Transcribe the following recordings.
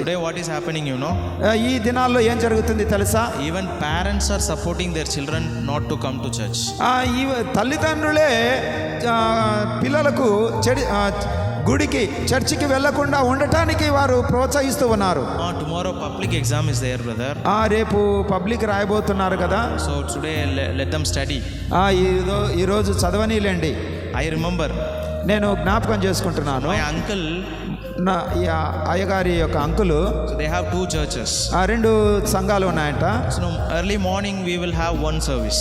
Today, what is happening, you know? ఆ, ఈ దినాల్లో ఏం జరుగుతుంది తెలుసా Even parents are supporting their children not to come to church. ఆ, ఈ తల్లిదండ్రులే పిల్లలకు చెడి గుడికి చర్చికి వెళ్ళకుండా ఉండటానికి వారు ప్రోత్సహిస్తూ ఉన్నారు Uh, tomorrow, public exam is there, brother. ఆ, రేపు పబ్లిక్ రాయబోతున్నారు కదా So today, le- let them study. ఆ, ఈరో ఈరోజు చదవనీలేండి I remember నేను జ్ఞాపకం చేసుకుంటున్నాను. అంకుల్ నా అయ్యగారి యొక్క uncle they have two churches ఆ రెండు సంఘాలు ఉన్నాయంట. Early morning we will have one service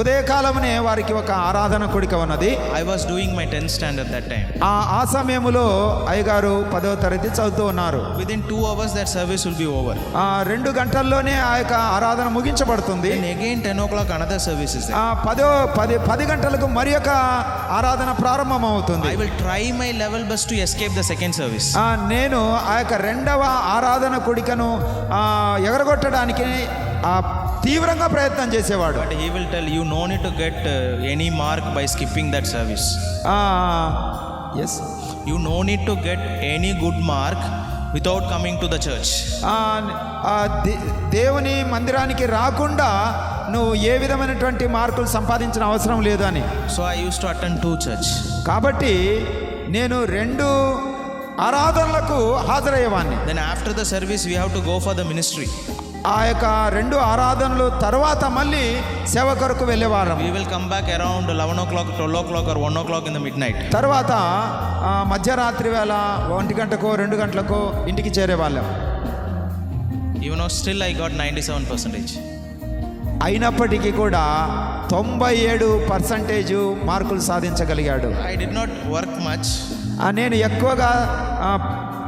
ఉదయకాలమునే వారికి ఒక ఆరాధన కూడిక ఉన్నది. I was doing my tenth standard that time ఆ ఆ సమయంలో అయ్యగారు పదో తరగతి చదువుతూ ఉన్నారు. With in two hours that service will be over ఆ రెండు గంటల్లోనే ఆ యొక్క ఆరాధన ముగించబడుతుంది. Again ten o'clock another services ఆ పదో పది పది గంటలకు మరి యొక్క ఆరాధన ప్రారంభమవుతుంది. I will try my level best to escape the second service నేను ఆ యొక్క రెండవ ఆరాధన కొడికను ఎగరగొట్టడానికి తీవ్రంగా ప్రయత్నం చేసేవాడు. But he will tell you no need to get any mark by skipping that service as you no need to get any good mark without coming to the church దేవుని మందిరానికి రాకుండా నువ్వు ఏ విధమైనటువంటి మార్కులు సంపాదించిన అవసరం లేదు అని. So I use to attend to church కాబట్టి నేను రెండు ఆరాధనలకు హాజరయ్యేవాన్ని then after the service we have to go for the ministry ఆ యొక్క రెండు ఆరాధనలు తర్వాత మళ్ళీ సేవ కొరకు వెళ్ళేవారం we will come back around eleven o'clock twelve o'clock one o'clock in the midnight తర్వాత మధ్యరాత్రి వేళ ఒంటి గంటకో రెండు గంటలకో ఇంటికి చేరే వాళ్ళం even oh still I got ninety seven percentage అయినప్పటికీ కూడా తొంభై ఏడు పర్సంటేజ్ మార్కులు సాధించగలిగాడు. I did not work much నేను ఎక్కువగా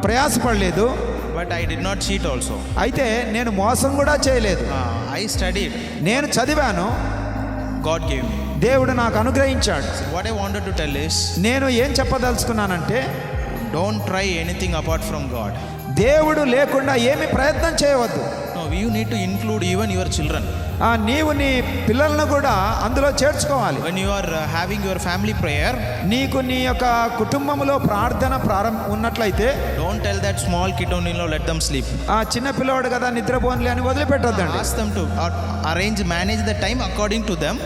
ప్రయాసపడలేదు. But I did not cheat also అయితే నేను మోసం కూడా చేయలేదు. ఐ స్టడీ నేను చదివాను. గాడ్ గేమ్ దేవుడు నాకు అనుగ్రహించాడు. What I wanted to tell is నేను ఏం చెప్పదలుచుకున్నానంటే don't try anything apart from God దేవుడు లేకుండా ఏమి ప్రయత్నం చేయవద్దు. You need to include even your children ఆ నీవు నీ పిల్లలను కూడా అందులో చేర్చుకోవాలి. When you are having your family prayer నీకు నీ యొక్క కుటుంబంలో ప్రార్థన ప్రారంభ ఉన్నట్లయితే don't tell that small kid only లో లెట్ దమ్ స్లీప్ ఆ చిన్న పిల్లవాడు కదా నిద్రపోనిలే అని వదిలిపెట్టొద్దండి. ఆస్తం them to arrange manage the time according to them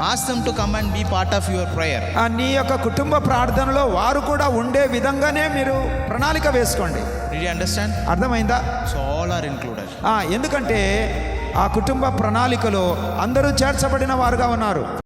ask to come and be part of your prayer ఆ నీ యొక్క కుటుంబ ప్రార్థనలో వారు కూడా ఉండే విధంగానే మీరు ప్రణాళిక వేసుకోండి. డి అండర్స్టాండ్ అర్థమైందా? సో ఆల్ ఆర్ ఇన్క్లూడెడ్ ఎందుకంటే ఆ కుటుంబ ప్రణాళికలో అందరూ చేర్చబడిన వారుగా ఉన్నారు.